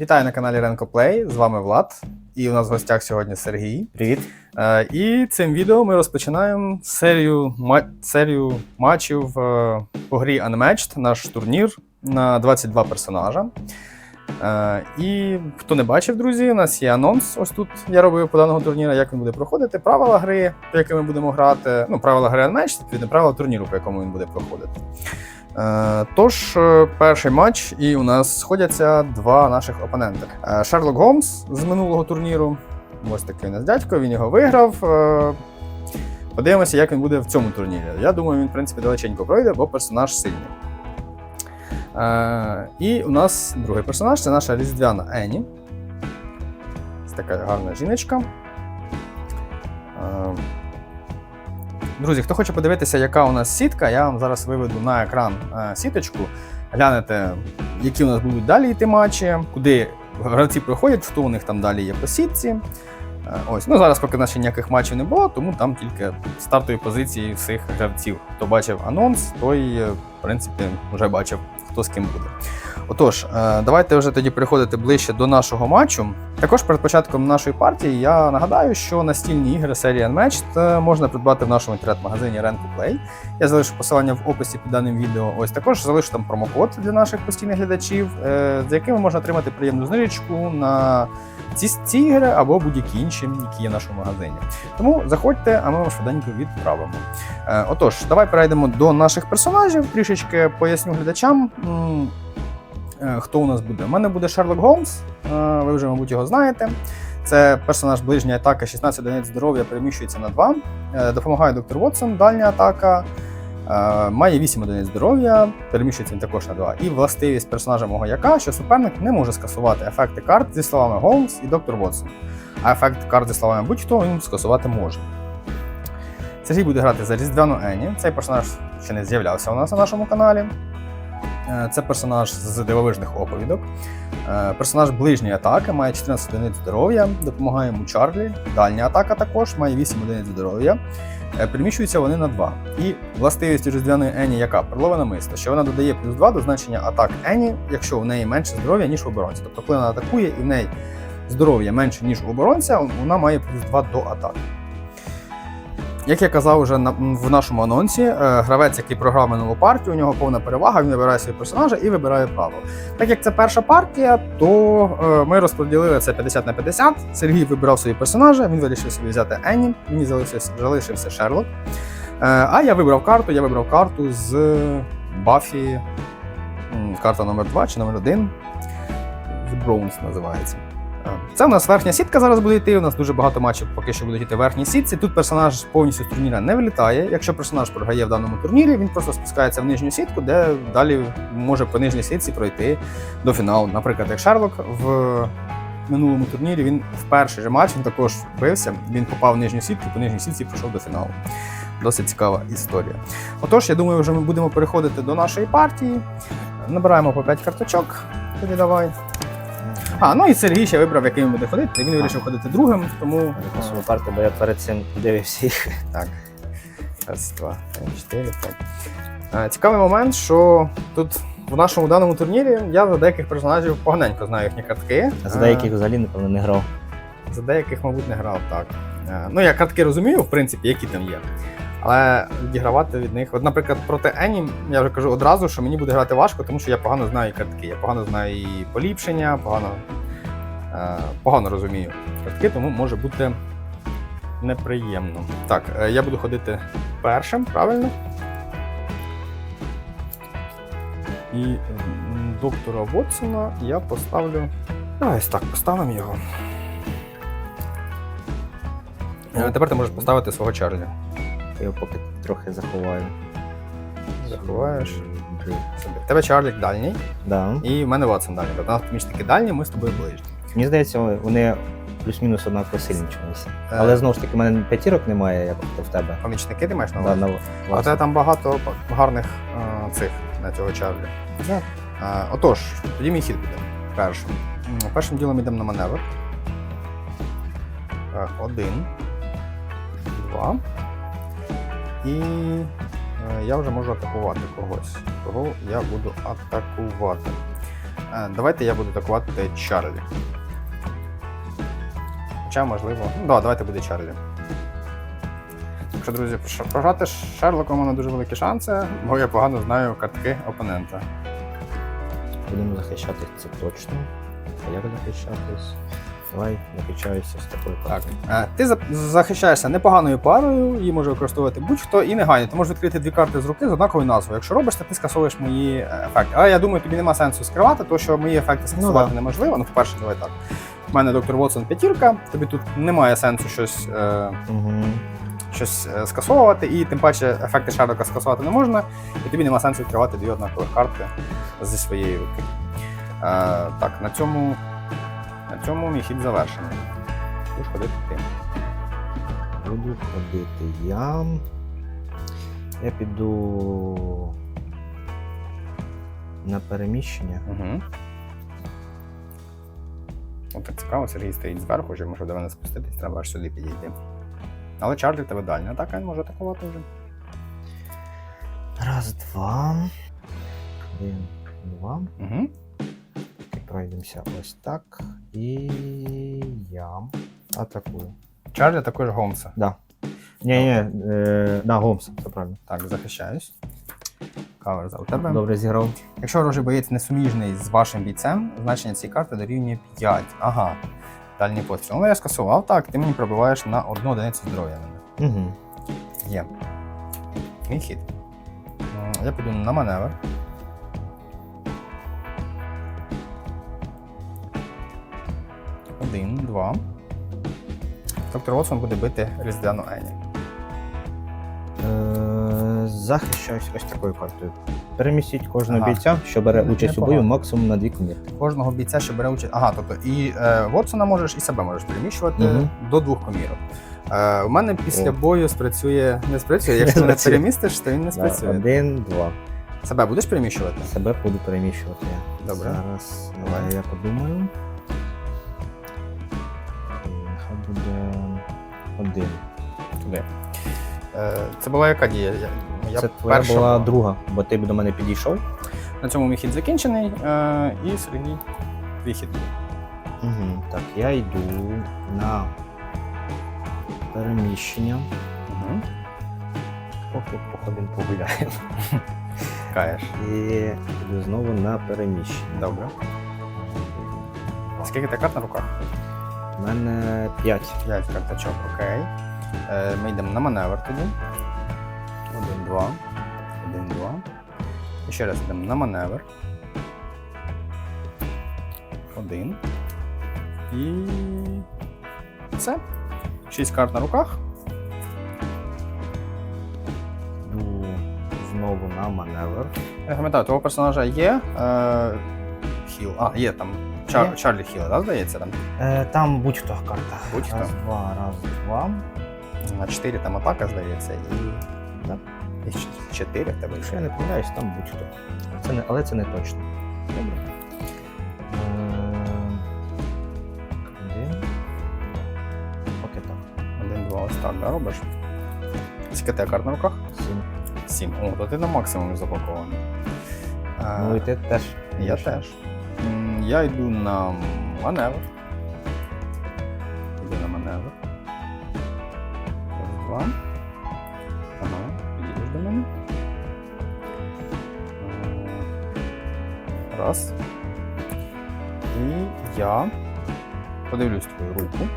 Вітаю на каналі Ренко Плей. З вами Влад. І у нас в гостях сьогодні Сергій. Привіт. Е, і цим відео ми розпочинаємо серію, серію матчів е, по грі Unmatched, наш турнір на 22 персонажа. Е, і хто не бачив, друзі, у нас є анонс. Ось тут я робив по даного турніру, як він буде проходити, правила гри, по яким ми будемо грати. Ну, правила гри Unmatched, відповідно, правила турніру, по якому він буде проходити. Е, Тож, е, перший матч, і у нас сходяться два наших опоненти. Е, Шерлок Голмс з минулого турніру. Ось такий у нас дядько, він його виграв. Подивимося, як він буде в цьому турнірі. Я думаю, він, в принципі, далеченько пройде, бо персонаж сильний. І у нас другий персонаж це наша різдвяна Ені. Ось така гарна жіночка. Друзі, хто хоче подивитися, яка у нас сітка, я вам зараз виведу на екран е, сіточку. Глянете, які у нас будуть далі йти матчі, куди гравці проходять, хто у них там далі є по сітці. Е, Ось, ну зараз поки ще ніяких матчів не було, тому там тільки стартові позиції всіх гравців. Хто бачив анонс, той, е, в принципі, вже бачив, хто з ким буде. Отож, е, давайте вже тоді переходити ближче до нашого матчу. Також перед початком нашої партії я нагадаю, що настільні ігри серії Unmatched е, можна придбати в нашому інтернет-магазині Play. Я залишу посилання в описі під даним відео. Ось також залишу там промокод для наших постійних глядачів, е, за якими можна отримати приємну знижечку на ці, ці ігри або будь-які інші, які є в нашому магазині. Тому заходьте, а ми вам швиденько відправимо. Отож, давай перейдемо до наших персонажів. Трішечки поясню глядачам. Е, Хто у нас буде? У мене буде Шерлок Голмс, е, ви вже, мабуть, його знаєте. Це персонаж ближньої атаки, 16 одиниць здоров'я, переміщується на 2. Е, Допомагає доктор Вотсон, дальня атака. Має 8 одиниць здоров'я, переміщується він також на 2. І властивість персонажа мого яка, що суперник не може скасувати ефекти карт зі словами Голмс і доктор Вотсон. А ефект карт зі словами будь-хто він скасувати може. Сергій буде грати за Різдвяну Ені. Цей персонаж ще не з'являвся у нас на нашому каналі. Е, Це персонаж з дивовижних оповідок. Е, Персонаж ближньої атаки має 14 одиниць здоров'я, допомагає йому Чарлі. Дальня атака також має 8 одиниць здоров'я. Е, Переміщуються вони на 2. І властивість різдвяної Ені яка? Перлове мисто, що вона додає плюс 2 до значення атак Ені, якщо в неї менше здоров'я, ніж у оборонця. Тобто, коли вона атакує і в неї здоров'я менше, ніж у оборонця, вона має плюс 2 до атаки. Як я казав вже на, в нашому анонсі, е, гравець, який програв минулу партію, у нього повна перевага, він вибирає свій персонажа і вибирає право. Так як це перша партія, то е, ми розподілили це 50 на 50. Сергій вибирав свої персонажа, він вирішив собі взяти Енні, мені залишився, залишився Шерлок. Е, а я вибрав карту, я вибрав карту з Баффі. Карта номер 2 чи номер 1. The називається. Е, Це у нас верхня сітка зараз буде йти. У нас дуже багато матчів поки що будуть йти в верхній сітці. Тут персонаж повністю з турніра не вилітає. Якщо персонаж програє в даному турнірі, він просто спускається в нижню сітку, де далі може по нижній сітці пройти до фіналу. Наприклад, як Шерлок в минулому турнірі він в перший же матч він також бився. Він попав в нижню сітку, по нижній сітці пройшов до фіналу. Досить цікава історія. Отож, я думаю, вже ми будемо переходити до нашої партії. Набираємо по 5 карточок. Тоді давай. А, ну і Сергій ще вибрав, яким він буде ходити. Він вирішив ходити другим, тому. Свою карту, бо я перед цим дивився їх. Так. Раз, два, три, чотири, п'ять. Е, Цікавий момент, що тут в нашому даному турнірі я за деяких персонажів поганенько знаю їхні картки. А за Е, деяких взагалі, напевно, не грав. За деяких, мабуть, не грав так. Е, Ну, я картки розумію, в принципі, які там є. Але відігравати від них. От, наприклад, проти Ені, я вже кажу одразу, що мені буде грати важко, тому що я погано знаю картки. Я погано знаю і поліпшення, погано, е, погано розумію картки, тому може бути неприємно. Так, е, я буду ходити першим, правильно? І доктора Вотсона я поставлю. Давай ось так, поставимо його. Е, Тепер ти можеш поставити свого Чарлі. Я його поки трохи заховаю. Заховаєш. Собі. В Тебе Чарлік дальній, Да. і в мене Ватсон дальній. Тобто у нас помічники дальні, ми з тобою ближні. Мені здається, вони плюс-мінус однаково сильні чомусь. Е, Але знову ж таки, в мене п'ятірок немає, як в тебе. Помічники ти маєш на Да, увазі? на А у тебе там багато гарних е, цих на цього Чарлі. Да. Е, отож, тоді мій хід буде першим. М, Першим ділом йдемо на маневр. Е, Один. Два. І е, я вже можу атакувати когось. Кого я буду атакувати. Е, Давайте я буду атакувати Чарлі. Хоча, можливо. Ну, да, давайте буде Чарлі. Якщо, друзі, програти з Шерлоком у мене дуже великі шанси, бо я погано знаю картки опонента. Будемо захищатись, це точно. А як захищатись? Давай захищаюся з такою Так. Е, Ти захищаєшся непоганою парою, її може використовувати будь-хто і негайно. Ти можеш відкрити дві карти з руки з однаковою назвою. Якщо робиш це, ти скасовуєш мої е, ефекти. Але я думаю, тобі нема сенсу скривати, тому що мої ефекти скасувати да. неможливо. Ну, по-перше, давай так. У мене доктор Вотсон п'ятірка, тобі тут немає сенсу щось, е, Угу. щось е, скасовувати, і тим паче ефекти Шерлока скасувати не можна, і тобі нема сенсу відкривати дві однакові карти зі своєї руки. Е, так, на цьому, на цьому мій хід завершений. Будеш ходити ти. Буду ходити я. Я піду на переміщення. Угу. От так цікаво, Сергій стоїть зверху, вже може до мене спуститись, треба аж сюди підійти. Але Чарлі в тебе дальня атака, він може атакувати вже. Раз, два. Один, два. Угу. Пройдемося ось так. І я атакую. Чарлі також Гомса. Да. Ні, ні, е, да, Гомс, це правильно. Так, захищаюсь. Кавер за у тебе. Добре зіграв. Якщо ворожий боєць несуміжний з вашим бійцем, значення цієї карти дорівнює 5. Ага. Дальній постріл. Ну я скасував, так, ти мені пробиваєш на одну одиницю здоров'я мене. Угу. Є. Мій хід. Я піду на маневр. Один, два. Доктор Вотсон буде бити Різдвяну Ені. Е, захищаюсь ось такою картою. Перемістіть кожного Ага. бійця, що бере Не- участь у непогано. бою, максимум на дві комірки. Кожного бійця, що бере участь. Ага, тобто і е, Вотсона можеш, і себе можеш переміщувати Мгм. до двох комірок. Е, у мене після О. бою спрацює, не спрацює. Якщо Не спрацює. перемістиш, то він не Да, спрацює. один, два. Себе будеш переміщувати? Себе буду переміщувати. Добре. Зараз Давай. я подумаю. Буде один. Туди. Е, це була яка дія? Я, я Це твоя перша була друга, бо ти б до мене підійшов. На цьому мій хід закінчений. Е, і Сергій, твій хід. Угу. Так, я йду на переміщення. Угу. Поки походимо погуляємо. Каєш. І йду знову на переміщення. Добре. Скільки ти карт на руках? У мене 5. 5 карточок, окей. Е, ми йдемо на маневр тоді. Один, два. Один, два. І ще раз йдемо на маневр. Один. І. Все. Шість карт на руках. Йду знову на маневр. Я пам'ятаю, твого персонажа є. Е, хіл. А, є там. Чар. Чарлі Хіл, да, здається, там. Е, там будь-хто карта. Будь-хто. Раз, два, раз, два. На 4 там атака, здається, і. Да. І 4 в тебе Якщо я не помиляюсь, там будь-хто. Це не, але це не точно. Добре. Е, Один. Поки так. Один, два, ось так, да, робиш. Скільки тебе карт на руках? Сім. 7. О, то ти на максимумі запакований. Е, Ну і ти теж. я теж. Я йду на маневр. Йду на маневр. Раз, два. Ага, підійдеш до мене. Е, Раз. І я подивлюсь твою руку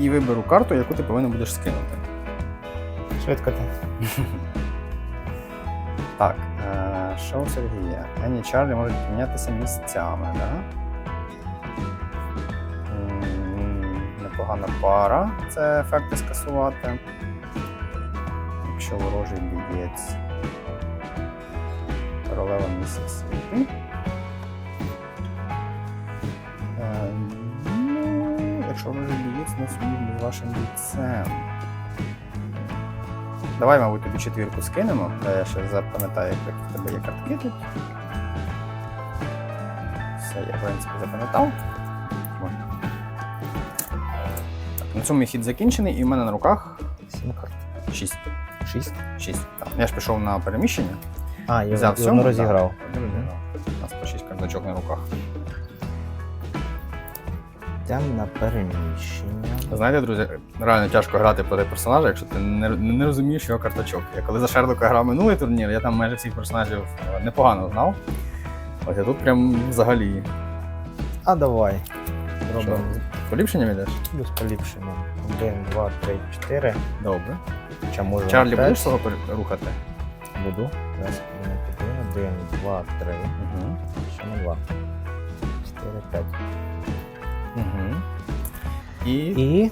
і виберу карту, яку ти повинен будеш скинути. Швидко ти. Так, е, у Сергія? Ені Чарлі можуть мінятися місцями, да? Непогана пара. Це ефекти скасувати. Якщо ворожий бієць. Королева Місісіпі. Е, ну, якщо ворожий бієць не сумірний з вашим бійцем. Давай, мабуть, тобі четвірку скинемо, та я ще запам'ятаю, як в тебе є картки тут. Все, я, в принципі, запам'ятав. На цьому мій хід закінчений, і в мене на руках Сім карт. 6. Шість. 6. Так. Я ж пішов на переміщення. А, я Взяв сьому, розіграв. так, розіграв. У нас по 6 карт значок на руках. Йдемо на переміщення. Знаєте, друзі, реально тяжко грати проти персонажа, якщо ти не, не розумієш його карточок. Я коли за Шерлока грав минулий турнір, я там майже всіх персонажів е, непогано знав. Ось я тут прям взагалі. А давай. Що, Робимо поліпшенням йдеш? плюс поліпшення. Один, два, три, чотири. Добре. Чи Чарлі будеш свого рухати? Буду. Туди. Один, два, три. Угу. Ще на два. Чотири, п'ять. Угу. І, І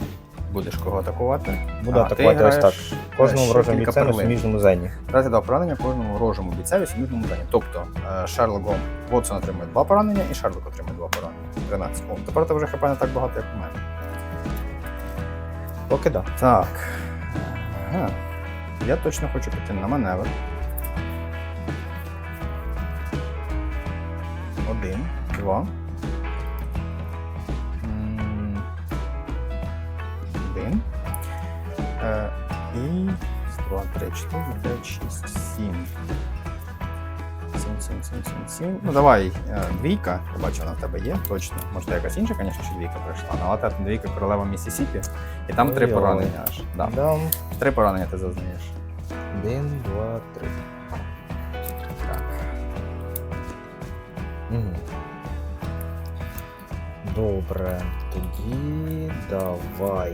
будеш кого атакувати? буду А, ти атакувати ось так. Кожному ворожому бійцем у суміжному зені. Дати два поранення кожному ворожому бійцеві суміжному зоні. Тобто е, Шерлок Гом Вотсон отримує два поранення і Шерлок отримує два поранення. 13. О, тепер ти вже хп не так багато, як у мене. Поки да. Так. Ага. Я точно хочу піти на маневр. Один, два. І. Два, три, чотири, п'ять, шість, сім. Сім, сім, сім, сім, сім. Ну давай, е, двійка. Я бачу, вона в тебе є, точно. Може, якась інша, звісно, що двійка прийшла. Ну, Але та двійка королева Місісіпі. І там три поранення аж. Да. Дам. Три поранення ти зазнаєш. Один, два, три. Так. Добре, тоді давай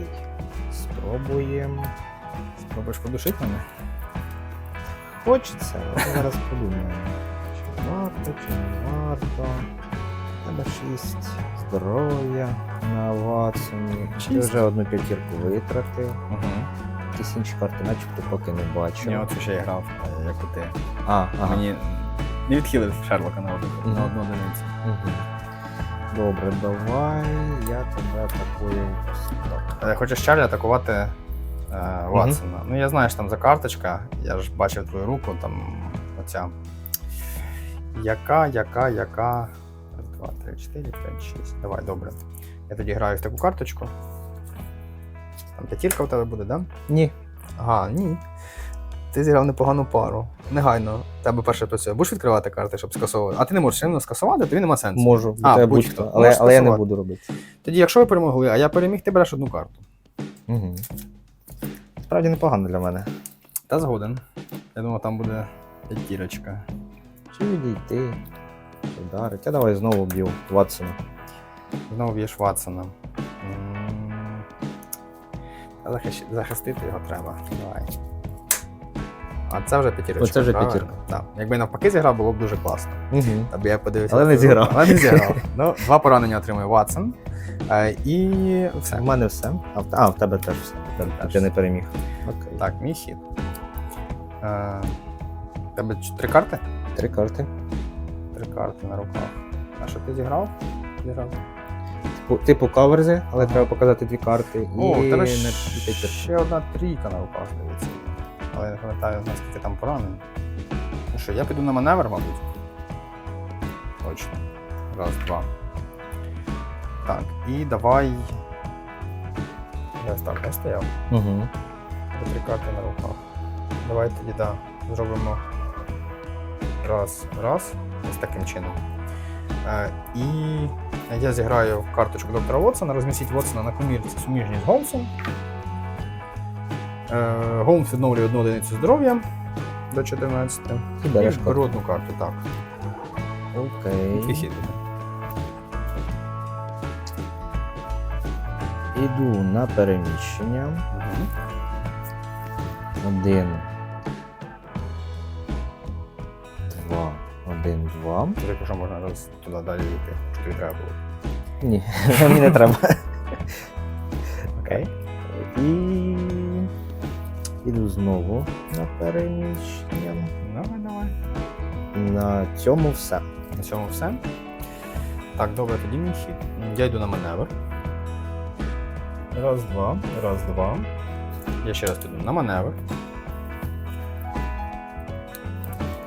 спробуємо. Спробуєш подушити мене? Хочеться, але зараз подумаємо. Чи варто, чи не варто. Треба шість здоров'я на Ватсоні. Ти вже одну п'ятірку витратив. Угу. Якісь інші карти, начебто поки не бачу. Я оце ще я грав, е, як і ти. А, ага. Мені не відхилив Шерлока на одну, на одну одиницю. Мгм. Добре, давай я тебе атакую. Е, Хочеш Чарлі атакувати е, Ватсона. Ну, я знаю, що там за карточка, я ж бачив твою руку, там оця. Яка, яка, яка. Раз, два, три, чотири, п'ять, шість. Давай, добре. Я тоді граю в таку карточку. Там п'ятірка в тебе буде, да? Ні. Ага, ні. Ти зіграв непогану пару. Негайно. Тебе перше працює. Будеш відкривати карти, щоб скасовувати. А ти не можеш сильно скасувати, тобі нема сенсу. Можу, А, будь-хто. будь-хто. Але, але я не буду робити. Тоді, якщо ви перемогли, а я переміг, ти береш одну карту. Угу. Справді непогано для мене. Та згоден. Я думав, там буде п'ятірочка. Чи відійти, чи вдарити. Я давай знову б'ю Ватсона. Знову б'єш Ватсона. Захищ- захистити його треба. Давай. А це вже п'ятірочка. Оце вже правильно? п'ятірка. Так. Якби навпаки зіграв, було б дуже класно. Угу. Аби я подивився. Але не зіграв. Але не зіграв. Ну, два поранення отримує Ватсон. Е, і все. У мене все. А в, а, в тебе теж все. В тебе теж Ти не переміг. Окей. Так, мій хід. Е, у тебе ч- три карти? Три карти. Три карти на руках. А що ти зіграв? Зіграв. Типу, типу каверзи, але треба показати дві карти. І О, у тебе не ж ще одна трійка на руках здається. Але я не пам'ятаю, наскільки там поранень. Ну що, я піду на маневр, мабуть. Точно. Раз, два. Так, і давай. Я так, я стояв. Угу. По три карти на руках. Давай тоді да, зробимо раз, раз, ось таким чином. Е, і я зіграю карточку доктора Вотсона, розмістіть Вотсона на комірці суміжні з Голмсом. Е, Голмс відновлює одну одиницю здоров'я до 14. І береш І беру одну карту, так. Окей. Твій. Іду на переміщення. Один. Два. Один, два. Тільки що можна роз туди далі йти, що тобі треба було. Ні, мені не треба. Знову на переміщення. Давай, давай. На цьому все. На цьому все. Так, добре, тоді мій хід. Я йду на маневр. Раз, два, раз, два. Я ще раз піду на маневр.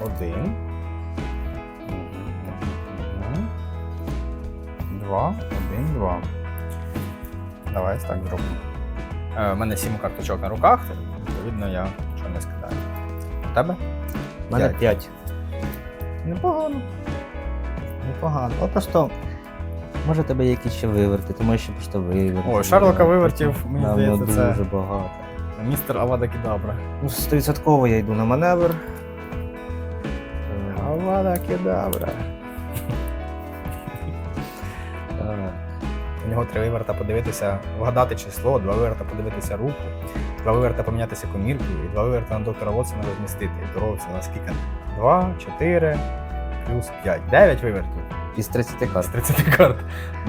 Один. Два, один, два. Давай так зробимо. Е, У мене сім карточок на руках, відповідно, я нічого не скидаю. У тебе? У мене П'ять. п'ять. Непогано. непогано. Але просто може тебе якісь ще виверти, ти можеш ще просто виверти. Ой, Шерлока вивертів, мені Нам здається, це- дуже багато. Містер Авада Кедабра. Ну, 100% я йду на маневр. Авада Кедабра. Нього три виверта подивитися, вгадати число, два виверта подивитися руку, два виверта помінятися коміркою, і два виверта на доктора Вотсона розмістити. І дорога це на скільки? Два, чотири, плюс п'ять. Дев'ять вивертів. Із 30 карт. З 30 карт.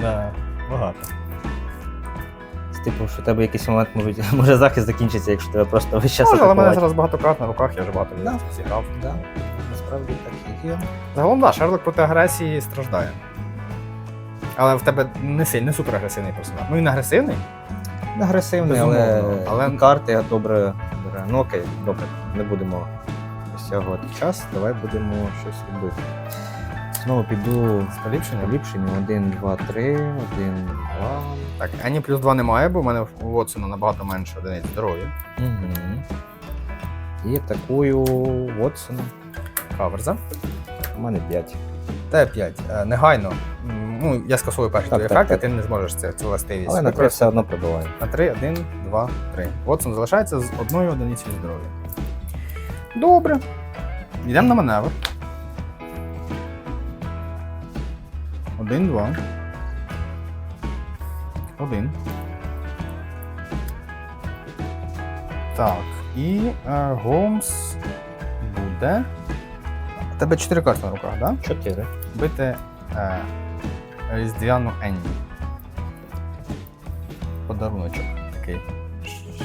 Да, багато. Типу, що у тебе якийсь момент може, може захист закінчиться, якщо тебе просто весь час Може, але в мене зараз багато карт на руках, я вже багато Да. зіграв. Да, насправді так і є. Загалом, так, да, Шерлок проти агресії страждає. Але в тебе не сильний, не супер агресивний персонаж. Ну він агресивний. Агресивний, але, Безумовно, але- і карти добре бере. Ну окей, добре, не будемо розтягувати час, давай будемо щось робити. Знову піду З поліпшенням. поліпшенню 1, 2, 3, 1, 2. Так, Ені плюс 2 немає, бо в мене у Вотсона набагато менше одиниць здоров'я. Угу. І атакую Вотсона. Каверза. У мене 5. Т5. Е, Негайно. М, Ну, я скасую перші Так, твої так, ефекти, так. ти не зможеш це, цю властивість. Але на 3 все одно прибиваю. На 3, 1, 2, 3. Вотсон залишається з одною одиницею здоров'я. Добре. Йдемо на маневр. Один, два. Один. Так. І е, Голмс буде. У тебе 4 карти на руках, так? Да? 4. бити е, різдвяну Енні. Подаруночок такий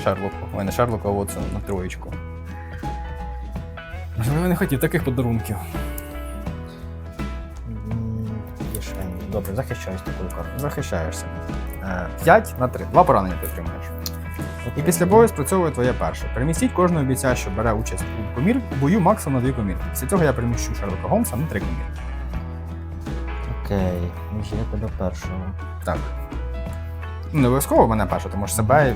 Шерлоку. Ой, не Шерлоку, а Вотсону на троєчку. Можливо, не хотів таких подарунків. Добре, захищаюсь такою картою. Захищаєшся. 5 на 3. Два поранення ти отримаєш. І після бою спрацьовує твоє перше. Перемістіть кожного бійця, що бере участь у комір, бою максимум на дві комірки. Після цього я переміщу Шерлока Голмса на три комірки. Окей, ж я тебе першого. Так. Не обов'язково мене перше, ти можеш себе.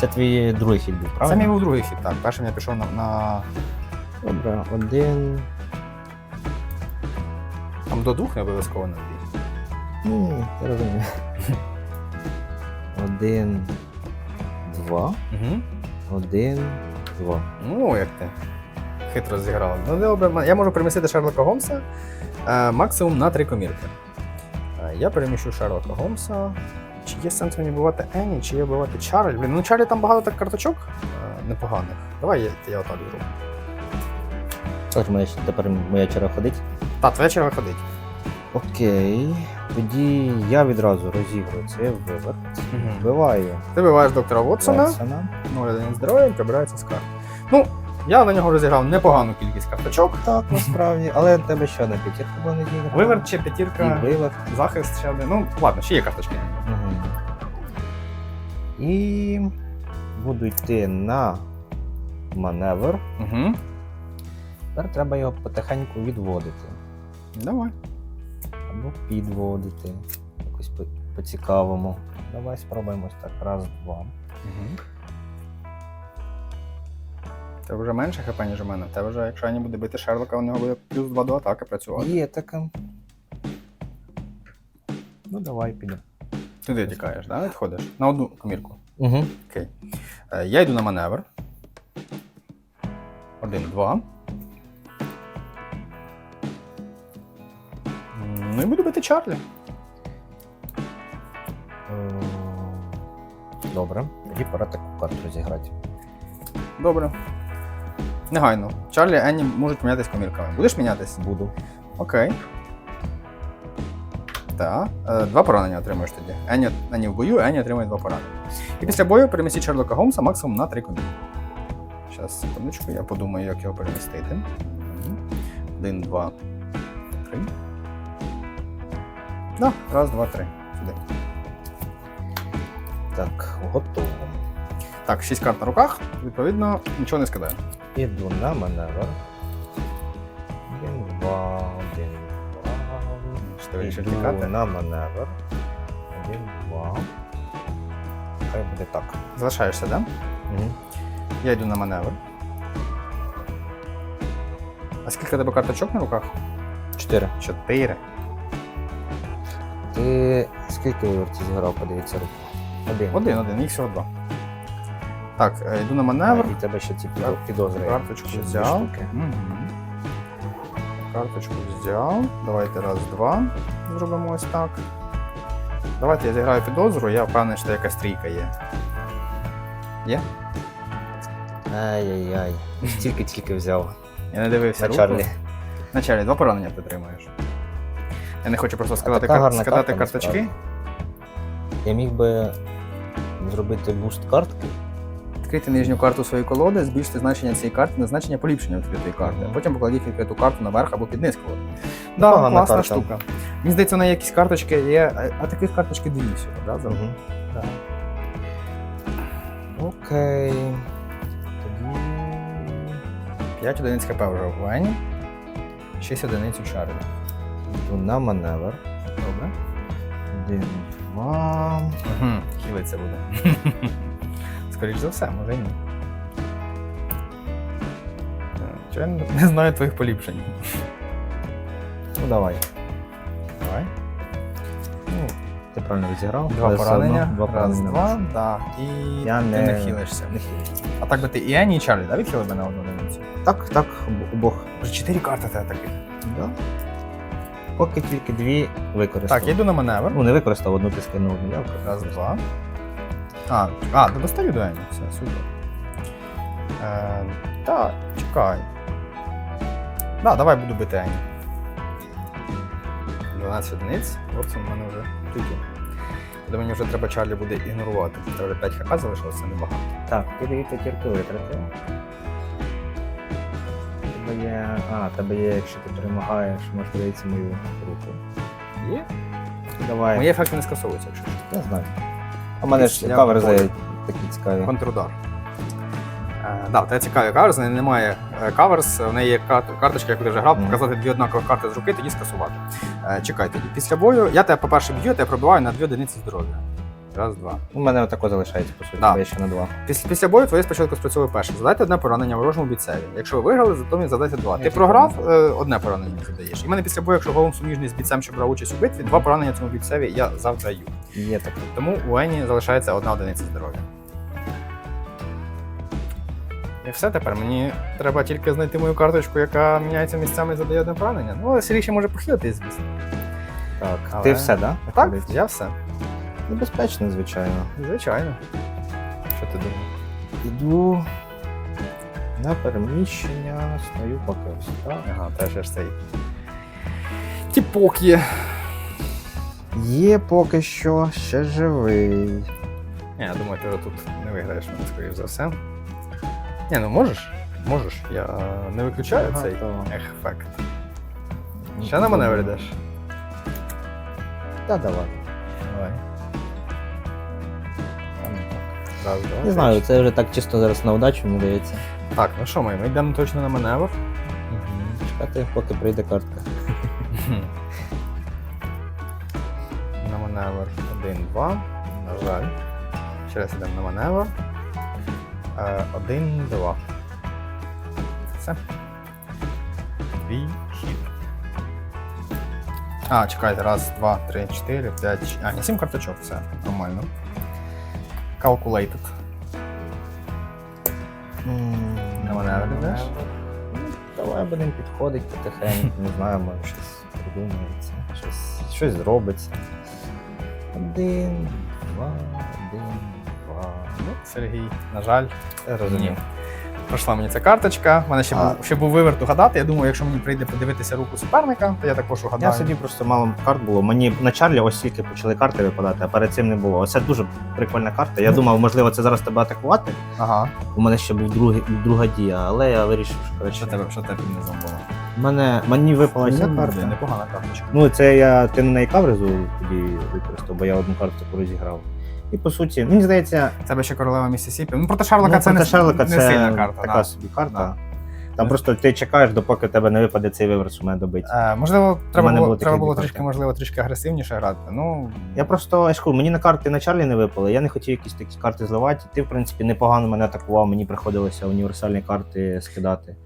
Це твій другий хід був, Це мій був другий хід, так. Першим я пішов на, на Добре, один. Там до двох не обов'язково на дві. Ні, я розумію. Один, два, Угу. один, два. Ну, як ти хитро зіграв. Ну, добре, я можу перемістити Шерлока Голмса е, максимум на три комірки. Е, я переміщу Шерлока Голмса. Чи є сенс мені вбивати Енні, чи є вбивати Чарлі? Блін, ну Чарлі там багато так карточок е, непоганих. Давай я, я отак зроблю. Тож моя, тепер моя черга ходить. Та, твоя черга ходить. Окей. Тоді я відразу розіграю цей виверт. Вбиваю Ти вбиваєш доктора Вотсона, Ватсона. 0-1 здоров'я, він прибирається з карт. Ну, я на нього розіграв непогану кількість карточок. Так, насправді, але в тебе ще одна п'ятірка була не зіграна. Виверт ще і п'ятірка, виверт. захист ще один. Ну, ладно, ще є карточки. Угу. І буду йти на маневр. Угу. Тепер треба його потихеньку відводити. Давай. Або підводити. Якось по- по-цікавому. Давай спробуємо ось так. Раз, два. Угу. Це вже менше хп, ніж у мене. Те вже, якщо Ані буде бити Шерлока, у нього буде плюс 2 до атаки працювати. Є таке. Ну, давай підемо. Туди тікаєш, да? Відходиш? На одну комірку. Угу. Окей. Е, я йду на маневр. Один, два. М, Ну і буду бити Чарлі. Добре. Тоді пора таку карту розіграти. Добре. Негайно. Чарлі і Енні можуть мінятись комірками. Будеш мінятись? Буду. Окей. Так. Е, Два поранення отримуєш тоді. Енні, Енні в бою, Енні отримує два поранення. І після бою перемістіть Шерлока Голмса максимум на три комірки. Зараз, секундочку, я подумаю, як його перемістити. Один, два, три. Да, раз, два, три. Сюди. Так, готово. Так, шість карт на руках, відповідно, нічого не скидаю. Іду на маневр. Один, два, один, два. Що ти вирішив Іду на маневр. Один, два. Хай буде так. Залишаєшся, да? Угу. Я йду на маневр. А скільки тебе карточок на руках? Чотири. Чотири. Ти скільки вивертів зіграв, подивіться руку? Один. Один, один, їх всього два. Так, е, йду на маневр. І тебе ще ці підозри. Карточку взяв. Карточку взяв. Давайте раз, два. Зробимо ось так. Давайте я зіграю підозру, я впевнений, що якась трійка є. Є? Ай-яй-яй. Тільки-тільки взяв. Я не дивився. На. Чарлі. На Чарлі, два поранення ти тримаєш. Я не хочу просто складати карточки. Я міг би зробити буст картки. Відкрити нижню карту своєї колоди, збільшити значення цієї карти на значення поліпшення відкритої карти. Потім покладіть відкриту карту наверх або під низ колоди. Да, класна карта. штука. Мені здається, неї якісь карточки є, а, таких карточки дві всього, да? Да. Окей. Тоді. 5 одиниць ХП вже у Ені. 6 одиниць у Чарлі. Йду на маневр. Добре. Один, два. Угу. Хілиться буде. Скоріше за все, може ні. Чи я не знаю твоїх поліпшень. Ну давай. Давай. Ну, ти правильно розіграв. Два але все поранення. одно Два Раз, поранення. два, да. І Я ти не- не хилишся. Не. А так би ти і Ені, і Чарлі, да, відхилив би на одну одиницю? Так, так, об- обох. Вже чотири карти тебе таких. Да. Поки тільки дві використав. Так, я йду на маневр. Ну, не використав одну ти скинув. Раз, два. А, а, ти достаю до Ені. Все, супер. Е, так, чекай. Да, давай буду бити Ені. 12 одиниць. Хлопцем в мене вже тютю. До мені вже треба Чарлі буде ігнорувати. Це вже 5 хп залишилося небагато. Так, ти дві п'ятірки витратив. Тебе є. А, тебе є, якщо ти перемагаєш, можеш подивитися мою руку. Є? Давай. Мої ефекти не скасовуються, якщо що. Я знаю. А в мене ж каверзи понял. такі цікаві. Контрудар. Е, да, тебе цікаві каверс, в немає е, каверс, в неї є кар- карточка, яку ти вже грав, Мгм. показати дві однакові карти з руки, тоді скасувати. Е, чекай, тоді після бою я тебе, по-перше, б'ю, я тебе пробиваю на дві одиниці здоров'я. Раз, два. У мене отако залишається, по суті, Да. бо я ще на два. Після, після бою твоє спочатку спрацьовує перше. Задайте одне поранення ворожому бійцеві. Якщо ви виграли, зато мені задайте два. Я Ти програв, е, одне поранення задаєш. І в мене після бою, якщо голом суміжний з бійцем, що брав участь у битві, два поранення цьому бійцеві я завдаю. Є таке. Тому у Ені залишається одна одиниця здоров'я. І все тепер. Мені треба тільки знайти мою карточку, яка міняється місцями і задає одне поранення. Ну, але Сергій ще може похилити, звісно. Так. Але- Ти все, да? Так, Виходить? я все. Небезпечно, звичайно. Звичайно. Що ти думаєш? Іду на переміщення, стою поки ось так. Ага, теж ж цей. Тіпок є. Є поки що ще живий. Ні, я думаю, ти тут не виграєш мене, скоріш за все. Ні, ну можеш? Можеш. Я не виключаю Ага, цей то- ефект. Ще на маневр йдеш? Та давай. Давай. Раз, два, Не знаю, це вже так чисто зараз на удачу, мені здається. Так, ну що ми? Ми йдемо точно на маневр. Чекати, поки прийде картка. 1, 2. На жаль. Ще раз йдемо на маневр. 1, 2. Все. Твій хід. А, чекайте, раз, два, три, чотири, п'ять. А, ні, сім карточок, все, нормально. Calculated. На маневр йдеш? Ну, Давай будемо підходити потихеньку, не знаю, може щось придумається, щось, щось зробиться. Один, два, один, два. Ну, Сергій, на жаль, розумію. Пройшла мені ця карточка. У мене ще А. був ще був виверт угадати. Я думаю, якщо мені прийде подивитися руку суперника, то я також угадаю. Я собі просто мало карт було. Мені на Чарлі ось тільки почали карти випадати, а перед цим не було. Оце дуже прикольна карта. Я думав, можливо, це зараз тебе атакувати. Ага. У мене ще був другий, друга дія, але я вирішив, що Що тебе, що тебе під низом було? Мене, мені випала ця Ну, карта. Непогана карточка. Ну, це я ти не на неї тоді використав, бо я одну карту розіграв. І по суті, мені здається, Тебе ще королева Місісіпі. Ну проти Шарлока ну, це не, проти Шерлока не сильна карта. така да. собі карта. Да. Там просто ти чекаєш, допоки в тебе не випаде цей виверс, що мене добить. Е, можливо, треба мене було, було треба таке було дві трішки, карти. можливо, трішки агресивніше грати. Ну, Я просто я ж кажу, мені на карти на Чарлі не випали. Я не хотів якісь такі карти зливати. Ти, в принципі, непогано мене атакував, мені приходилося універсальні карти скидати.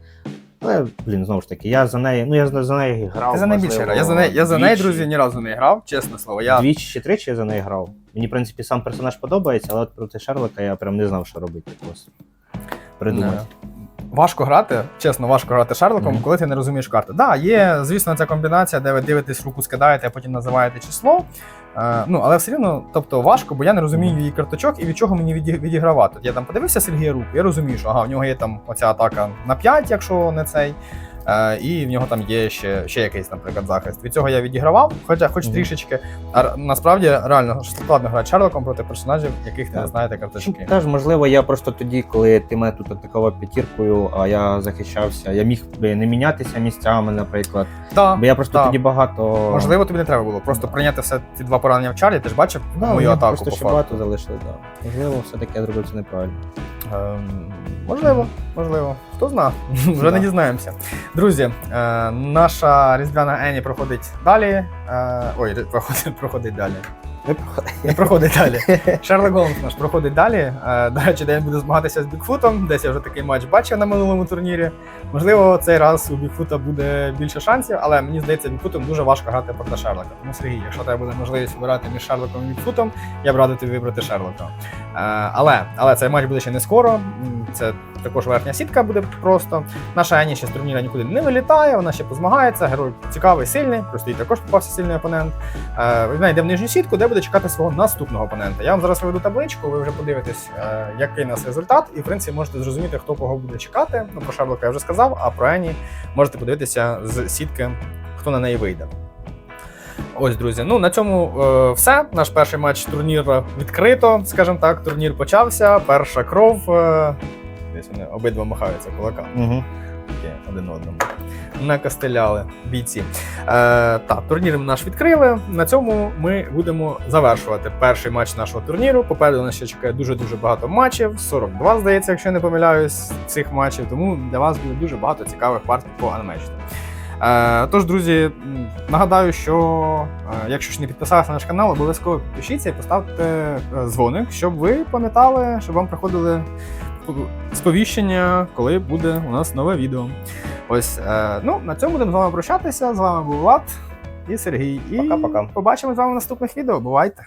Але, блін, знову ж таки, я за неї, ну я за за неї грав. Ти за неї більше можливо, грав. Я за неї, я за неї, двічі. друзі, ні разу не грав, чесне слово. Я Двічі чи тричі я за неї грав. Мені, в принципі, сам персонаж подобається, але от проти Шерлока я прям не знав, що робити. Просто придумати. важко грати, чесно, важко грати Шерлоком, Мгм. коли ти не розумієш карти. Так, да, є, звісно, ця комбінація, де ви дивитесь, руку скидаєте, а потім називаєте число. Е, ну, але все рівно, тобто важко, бо я не розумію її карточок і від чого мені віді- відігравати. Я там подивився Сергія руку, я розумію, що ага, в нього є там оця атака на 5, якщо не цей. Е, і в нього там є ще, ще якийсь, наприклад, захист. Від цього я відігравав, хоча хоч Мгм. трішечки. А насправді реально складно грати Шерлоком проти персонажів, яких ти не знаєте карточки. Теж, можливо, я просто тоді, коли ти мене тут атакував п'ятіркою, а я захищався, я міг би не мінятися місцями, наприклад. Да, Бо я просто так. тоді багато. Можливо, тобі не треба було просто прийняти все ці два поранення в чарі. Ти ж бачив да, мою атаку просто по ще багато залишили, так. Можливо, все-таки я зробив це неправильно. Ем, можливо, можливо. Хто зна, вже не дізнаємося. Друзі, е, наша різдвяна Ені проходить далі. Е, ой, проходить, проходить далі. Не проходить. Не проходить далі. Шерлок Голмс наш проходить далі. Е, До речі, де він буде змагатися з Бікфутом. Десь я вже такий матч бачив на минулому турнірі. Можливо, цей раз у Бікфута буде більше шансів, але мені здається, Бікфутом дуже важко грати проти Шерлока. Тому Сергій, якщо тебе буде можливість обирати між Шерлоком і Бікфутом, я б радив тобі вибрати Шерлока. Е, Але, але цей матч буде ще не скоро. Це також верхня сітка буде просто. Наша Ені ще з турніра нікуди не вилітає, вона ще позмагається. Герой цікавий, сильний, просто їй також попався сильний опонент. Е, Вона йде в нижню сітку, де буде чекати свого наступного опонента. Я вам зараз виведу табличку, ви вже подивитесь, е, який у нас результат, і в принципі можете зрозуміти, хто кого буде чекати. Ну, про Шерлока я вже сказав, а про Ені можете подивитися з сітки, хто на неї вийде. Ось, друзі. Ну на цьому е, все. Наш перший матч турніру відкрито, скажімо так. Турнір почався. Перша кров. Е, десь вони обидва махаються кулаками. Угу. Таке один одному. Накостеляли бійці. Е, так, турнір ми наш відкрили. На цьому ми будемо завершувати перший матч нашого турніру. Попереду нас ще чекає дуже-дуже багато матчів. 42, здається, якщо я не помиляюсь, цих матчів. Тому для вас буде дуже багато цікавих партій по анімейшну. Е, тож, друзі, нагадаю, що е, якщо ще не підписалися на наш канал, обов'язково підпишіться і поставте е, дзвоник, щоб ви пам'ятали, щоб вам приходили сповіщення, коли буде у нас нове відео. Ось, е, ну, на цьому будемо з вами прощатися. З вами був Влад і Сергій. І Пока-пока. побачимо з вами в наступних відео. Бувайте!